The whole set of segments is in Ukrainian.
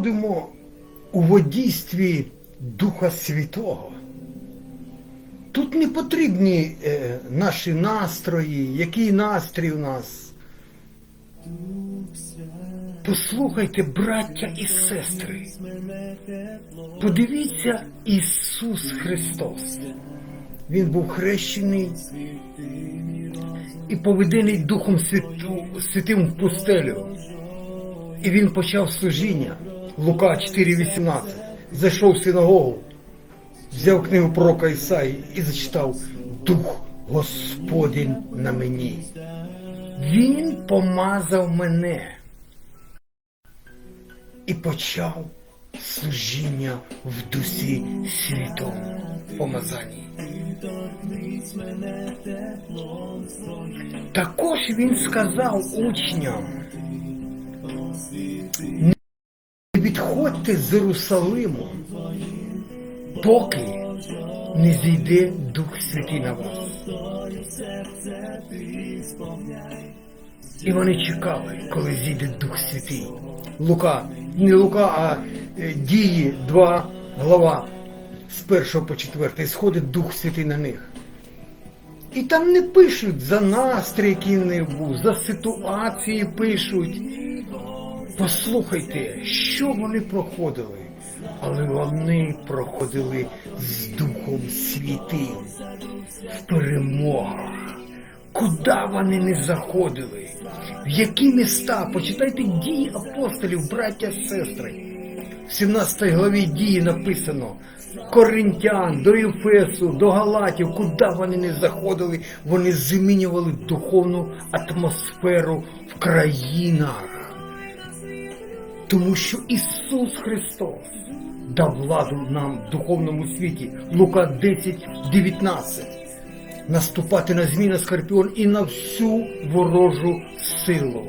Будемо у водійстві Духа Святого. Тут не потрібні е, наші настрої, який настрій у нас. Послухайте, браття і сестри. Подивіться Ісус Христос. Він був хрещений і поведений Духом Святим в пустелю. І він почав служіння. Лука 4,18. Зайшов в синагогу, взяв книгу пророка Ісаї і зачитав Дух Господень на мені. Він помазав мене і почав служіння в дусі святому помазанні. Також він сказав учням, не відходьте з Єрусалиму, поки не зійде Дух Святий на вас. І вони чекали, коли зійде Дух Святий. Лука, не Лука, а е, дії 2 глава з 1 по 4 сходить Дух Святий на них. І там не пишуть за настрій, який не був, за ситуації пишуть. Послухайте, що вони проходили, але вони проходили з Духом Святим в перемогах. Куди вони не заходили? В які міста? Почитайте дії апостолів, браття сестри. В 17 главі дії написано Коринтян, до Єфесу, до Галатів, куди вони не заходили, вони змінювали духовну атмосферу в країнах. Тому що Ісус Христос дав владу нам в духовному світі. Лука 10, 19. Наступати на зміни скорпіон і на всю ворожу силу.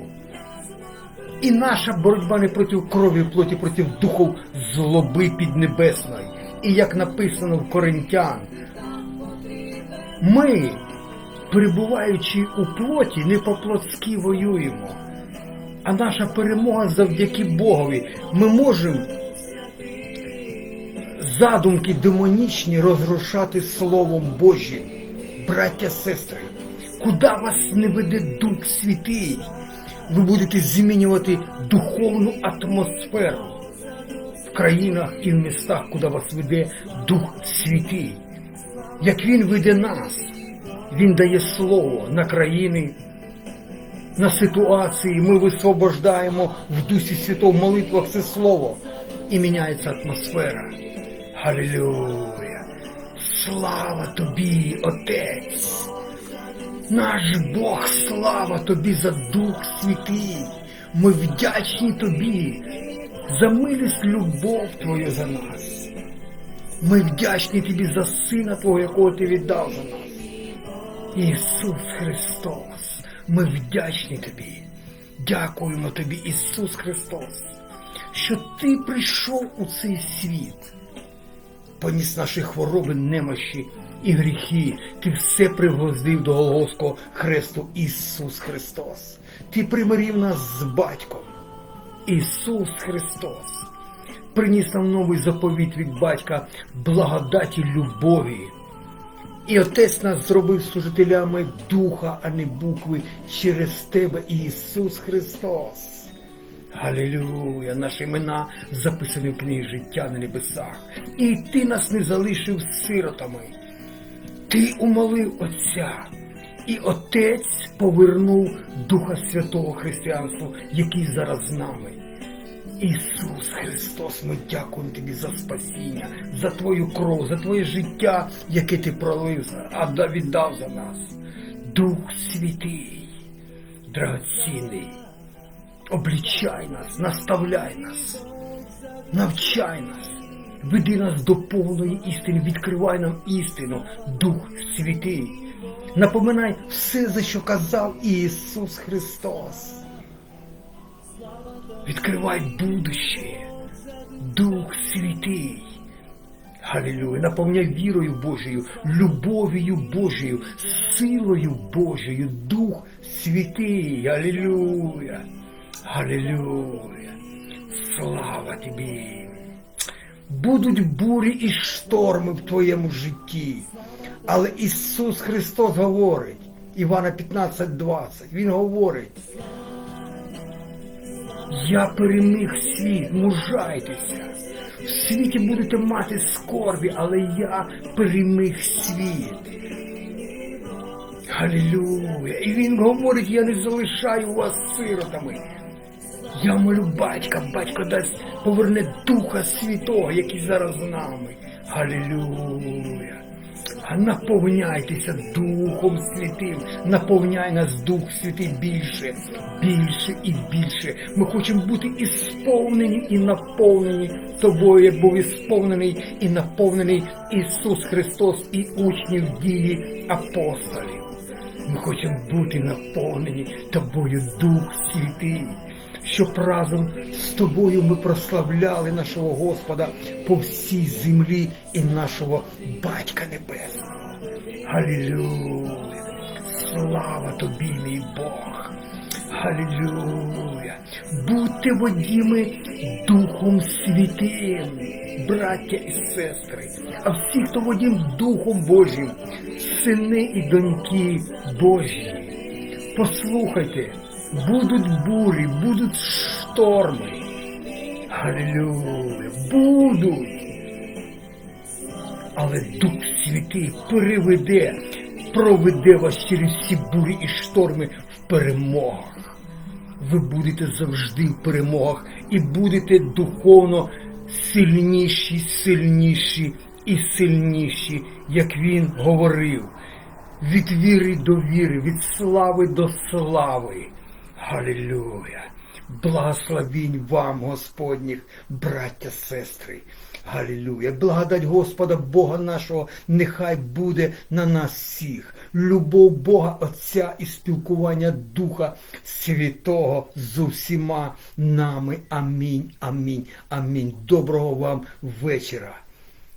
І наша боротьба не проти крові плоті, проти духов злоби піднебесної. І як написано в Коринтян, ми, перебуваючи у плоті, не по-плотськи воюємо. А наша перемога завдяки Богові. Ми можемо задумки демонічні розрушати Словом Божим. Браття, сестри, куди вас не веде Дух Святий, ви будете змінювати духовну атмосферу в країнах і в містах, куди вас веде Дух Святий. Як Він веде нас, Він дає слово на країни, на ситуації. Ми висвобождаємо в Дусі Святого в молитвах це слово і міняється атмосфера. Халилюя! Слава тобі, Отець! Наш Бог, слава тобі за Дух Святий. Ми вдячні тобі за милість любов Твою за нас. Ми вдячні тобі за Сина Твого, якого ти віддав за нас. Ісус Христос, ми вдячні тобі. Дякуємо тобі, Ісус Христос, що Ти прийшов у цей світ поніс наші хвороби, немощі і гріхи. Ти все пригвоздив до Голгофського хресту Ісус Христос. Ти примирив нас з батьком. Ісус Христос приніс нам новий заповіт від батька благодаті любові. І Отець нас зробив служителями духа, а не букви через Тебе, Ісус Христос. Галилюя, наші імена записані в книгі життя на небесах. І ти нас не залишив сиротами. Ти умолив Отця, і Отець повернув Духа Святого Християнству, який зараз з нами. Ісус Христос, ми дякуємо Тобі за спасіння, за Твою кров, за Твоє життя, яке Ти пролив, а віддав за нас. Дух Святий, драгоцінний. Облічай нас, наставляй нас, навчай нас, веди нас до повної істини, відкривай нам істину, Дух Святий. Напоминай все, за що казав Ісус Христос. Відкривай будуще, Дух Святий. Галилюя, наповняй вірою Божою, любов'ю Божою, силою Божою, Дух Святий. Алілюя. Алілюя. Слава тобі! Будуть бурі і шторми в твоєму житті. Але Ісус Христос говорить, Івана 15.20, Він говорить, я переміг світ, мужайтеся. В світі будете мати скорбі, але я переміг світ. Халілюя. І він говорить, я не залишаю вас сиротами. Я молю батька, батько дасть поверне Духа Святого, який зараз з нами. Халілюя. Наповняйтеся Духом Святим, наповняй нас Дух Святий більше, більше і більше. Ми хочемо бути ісповнені і наповнені тобою, як був ісповнений і наповнений Ісус Христос і учнів дії апостолів. Ми хочемо бути наповнені тобою, Дух Святий, щоб разом з тобою ми прославляли нашого Господа по всій землі і нашого Батька Небесного. Алілюя! Слава тобі, мій Бог! Алілюя! Будьте водіми Духом Святим, браття і сестри, а всі, хто водім Духом Божим, сини і доньки Божі. Послухайте, будуть бурі, будуть шторми. Алілюя! Будуть! Але Дух Святий переведе, проведе вас через всі бурі і шторми в перемогах. Ви будете завжди в перемогах і будете духовно сильніші, сильніші і сильніші, як він говорив. Від віри до віри, від слави до слави. Галілюя! Благословінь вам, Господніх, браття, сестри. Галілюя. Благодать Господа Бога нашого нехай буде на нас всіх. Любов Бога Отця і спілкування Духа Святого з усіма нами. Амінь. Амінь. Амінь. Доброго вам вечора.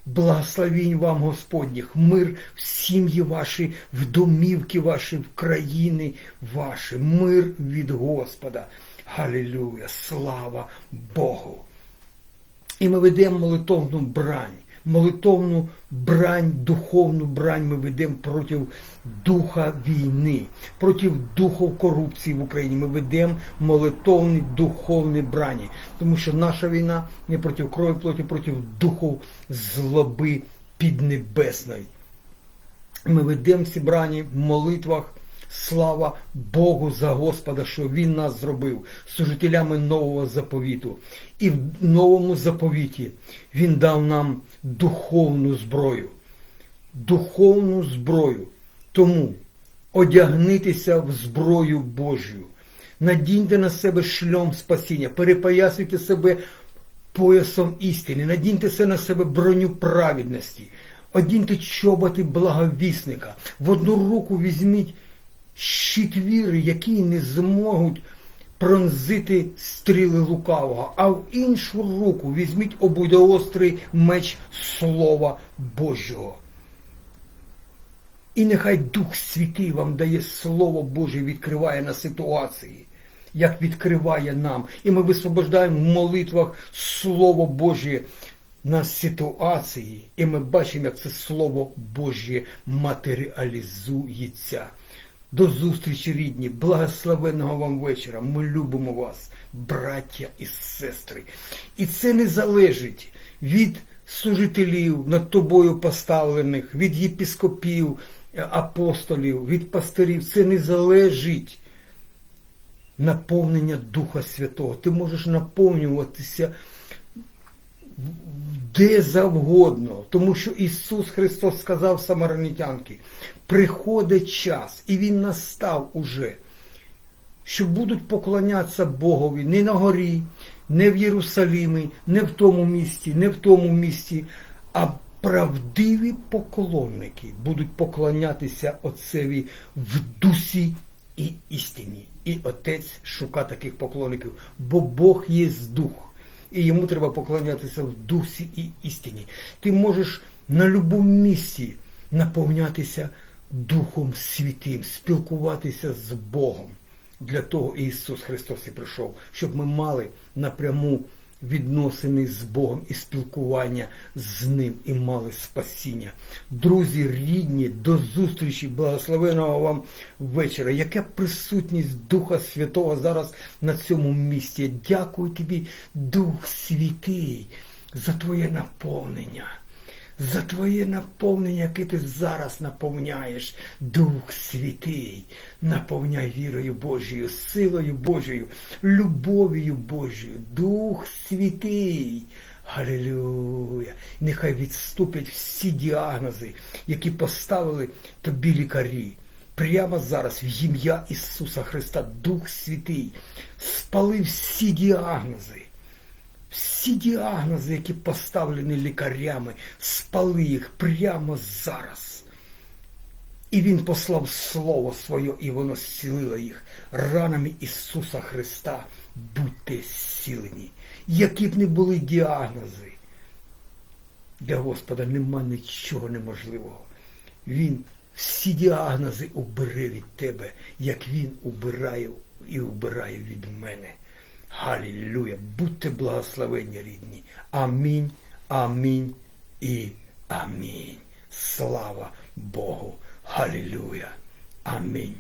Благословінь вам, Господніх, мир в сім'ї ваші, в домівки ваші, в країни ваші, мир від Господа. Галілюя, слава Богу. І ми ведемо молитовну брань, молитовну брань, духовну брань ми ведемо проти духа війни, проти духов корупції в Україні. Ми ведемо молитовні духовні брані, тому що наша війна не проти крові, плоті, проти духов злоби піднебесної. Ми ведемо ці брані в молитвах. Слава Богу за Господа, що Він нас зробив служителями нового заповіту. І в новому заповіті Він дав нам духовну зброю. Духовну зброю. Тому одягнитися в зброю Божю. Надіньте на себе шльом спасіння, перепоясуйте себе поясом істини, надіньте на себе броню праведності, одіньте чоботи благовісника, в одну руку візьміть щит віри, які не зможуть пронзити стріли лукавого, а в іншу руку візьміть обудоострий меч Слова Божого. І нехай Дух Святий вам дає Слово Боже, відкриває на ситуації, як відкриває нам. І ми висвобождаємо в молитвах Слово Боже на ситуації. І ми бачимо, як це Слово Боже матеріалізується. До зустрічі, рідні, благословенного вам вечора. Ми любимо вас, браття і сестри. І це не залежить від служителів над тобою поставлених, від єпіскопів, апостолів, від пастирів. Це не залежить наповнення Духа Святого. Ти можеш наповнюватися де завгодно, тому що Ісус Христос сказав самарнітянки, приходить час, і Він настав уже, що будуть поклонятися Богові не на горі, не в Єрусалимі, не в тому місті, не в тому місті, а правдиві поклонники будуть поклонятися Отцеві в дусі і істині. І Отець шука таких поклонників, бо Бог є дух і йому треба поклонятися в дусі і істині. Ти можеш на будь-якому місці наповнятися Духом Святим, спілкуватися з Богом. Для того Ісус Христос і прийшов, щоб ми мали напряму відносини з Богом і спілкування з Ним і мали спасіння. Друзі, рідні, до зустрічі, благословеного вам вечора. Яка присутність Духа Святого зараз на цьому місці? Дякую тобі, Дух Святий, за твоє наповнення. За твоє наповнення, яке ти зараз наповняєш, Дух Святий, наповняй вірою Божою, силою Божою, любов'ю Божою, Дух Святий. Галилюя! Нехай відступять всі діагнози, які поставили тобі лікарі. Прямо зараз в ім'я Ісуса Христа, Дух Святий, спали всі діагнози. Всі діагнози, які поставлені лікарями, спали їх прямо зараз. І Він послав Слово Своє, і воно зцілило їх. Ранами Ісуса Христа будьте зцілені. Які б не були діагнози. Для Господа нема нічого неможливого. Він всі діагнози убере від тебе, як Він убирає і убирає від мене. Галілюя! Будьте благословенні, рідні. Амінь, амінь і амінь. Слава Богу! Галілюя! Амінь.